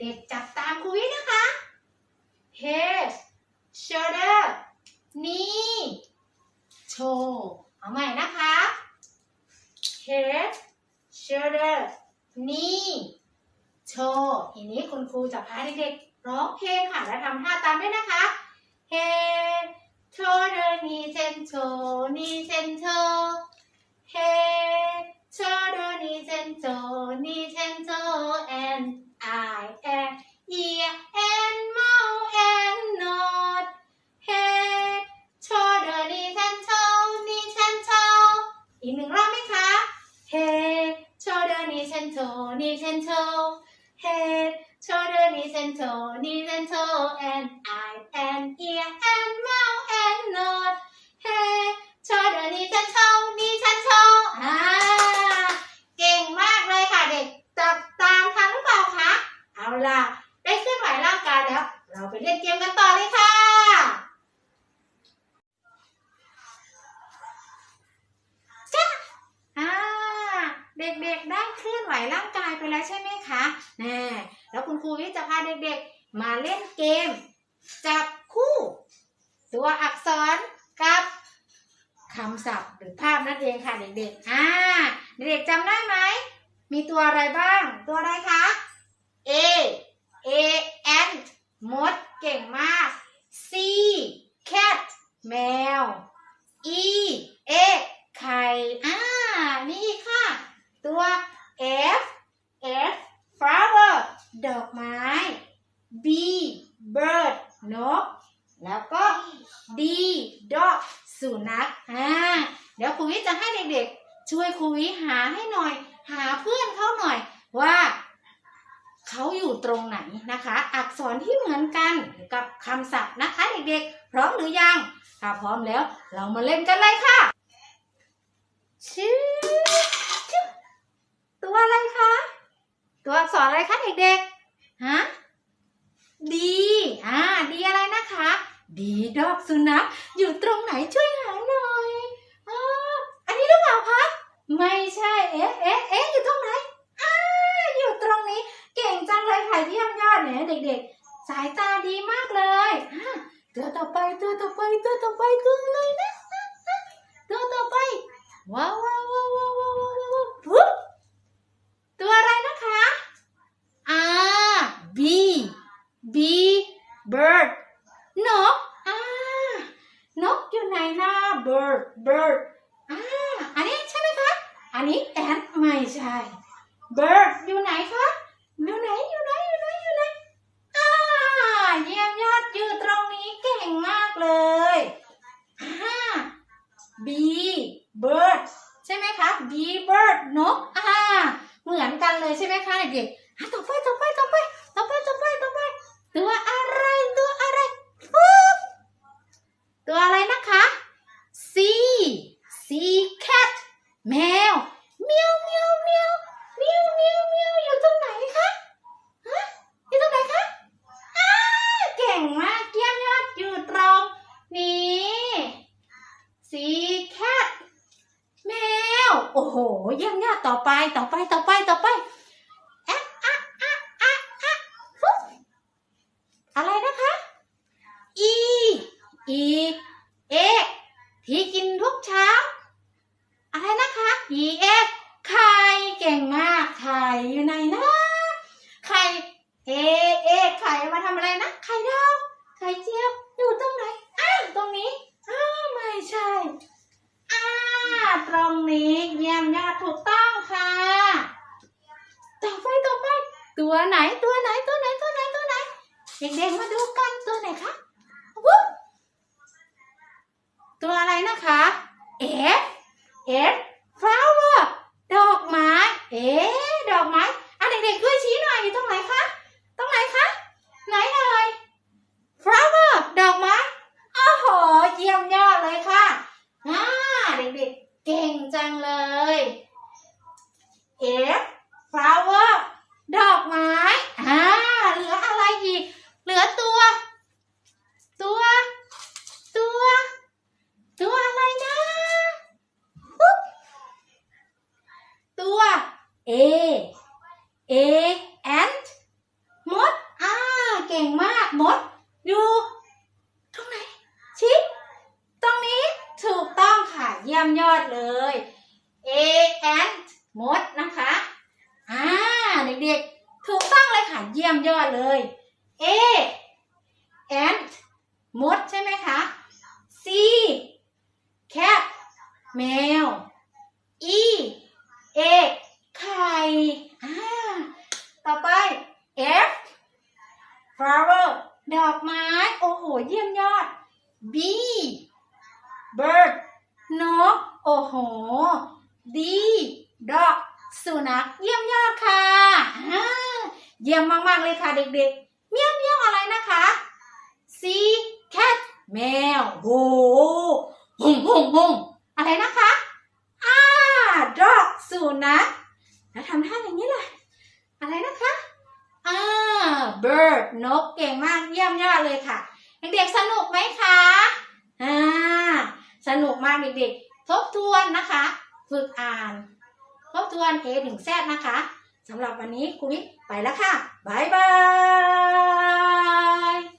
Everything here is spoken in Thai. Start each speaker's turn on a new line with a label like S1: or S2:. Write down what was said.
S1: เด็กๆจับตามครูวินะคะ head shoulder knee โชว์เอาใหม่นะคะ head shoulder knee โชว์ทีนี้คุณครูจะพาเด็กๆร้องเพลงค่ะและทำท่าตามด้วยนะคะ head shoulder knees and toe knees and toe head shoulder knees and toe knees head shoulder knees and toe and toe and eye and ear and mouth and nose head shoulder knees and toe and toe อ่ เด็กๆได้เคลื่อนไหวร่างกายไปแล้วใช่ไหมคะแน่แล้วคุณครูวิจะพาเด็กๆ มาเล่นเกม จับคู่ ตัวอักษรกับคำศัพท์หรือภาพนั่นเองค่ะเด็กๆ อ่า เด็กๆจำได้ไหม มีตัวอะไรบ้าง ตัวอะไรคะ A A N มดเก่งมาก C cat แมว E egg ไข่อ่านี่อีกค่ะ ตัว F F flower ดอกไม้ B bird นก แล้วก็ D dog สุนัข อ่า เดี๋ยวครูวิจะให้เด็กๆ ช่วยครูวิหาให้หน่อย หาเพื่อนเขาหน่อยว่าเขาอยู่ตรงไหนนะคะ อักษรที่เหมือนกันกับคำศัพท์นะคะเด็กๆ พร้อมหรือยัง ถ้าพร้อมแล้วเรามาเล่นกันเลยค่ะชื่อชื่อตัวอะไรคะ ตัวอักษรอะไรคะเด็กๆ ฮะ ดีอ่า ดีอะไรนะคะ ดีดอกสุนัขอยู่ตรงไหนช่วยหาหน่อยออันนี้หรือเปล่าคะ ไม่ใช่ เอ๊ะเอ๊ะเอ๊ะอยู่ตรงไหนอ่าอยู่ตรงนี้ เก่งจังเลยค่ะเยี่ยมยอดเนี่ยเด็ก ๆ สายตาดีมากเลยตัวต่อไปตัวต่อไปตัวต่อไปตัวอะไรนะอะอะตัวต่อไป ว้าววาวว้าวว้าวปุ๊บตัวอะไรนะคะอ่า B B bird นกอ่านกอยู่ไหนนะ bird bird อ่าอันนี้ใช่ไหมคะ อันนี้ ant ไม่ใช่ bird อยู่ไหนคะอยู่ไหนอยู่ไหนอยู่ไหนอยู่ไหนอ่าเยี่ยมยอดอยู่ตรงนี้เก่งมากเลยอ่า B bird ใช่ไหมคะ B bird นกอ่าเหมือนกันเลยใช่ไหมคะเด็กๆอะต่อไปต่อไปต่อไปต่อไปต่อไปต่อไปตัวอะไรตัวอะไรปุ๊บตัวอะไรนะคะ C C cat แมวเมียวเมียวเมียวเมียวเมียวเมียวอยู่ตรงไหนคะฮะอยู่ตรงไหนคะอ้าเก่ งมากเยี่ยมยอดอยู่ตรงนี้ C cat แมว โอ้โห เยี่ยมยอดต่อไปต่อไปต่อไปต่อไปแอะอะอะอะอะอะไรนะคะ E E เอ ที่กินทุกเช้า อะไรนะคะ E เอไข่เก่งมาก ไข่อยู่ไหนนะ ไข่ เอ เอ ไข่มาทำอะไรนะ ดาว ไข่เจียวอยู่ตรงไหนอ้าตรงนี้อ้าไม่ใช่อ่าตรงนี้เยี่ยมยอดถูกต้องค่ะต่อไปต่อไป ตัวไหนตัวไหนตัวไหนตัวไหนตัวไหนเด็กๆมาดูกันตัวไหนคะวุ๊บตัวอะไรนะคะ F F flower ดอกไม้เ A A and มด อ่า เก่งมากมด อยู่ ตรงไหน ชิตรงนี้ถูกต้องค่ะ เยี่ยมยอดเลย A and มดนะคะ อ่า เด็กๆ ถูกต้องเลยค่ะ เยี่ยมยอดเลย A and มดใช่ไหมคะ C cat แมว โอ้โห เยี่ยมยอด B bird นก โอ้โห D dog สุนัข เยี่ยมยอดค่ะ เยี่ยมมากๆเลยค่ะเด็กๆเมี้ยวเมี้ยวอะไรนะคะ C cat แมว โหหงหงหงอะไรนะคะ อ่า dog สุนัขแล้วทำท่าอย่างนี้เลยอะไรนะคะอ่า นกเก่งมากเยี่ยมยอดเลยค่ะ เด็กๆสนุกไหมคะอ่าสนุกมากเด็กๆ ทบทวนนะคะ ฝึกอ่าน ทบทวน A ถึง Z นะคะสำหรับวันนี้ครูวิทไปแล้วค่ะ บ๊ายบาย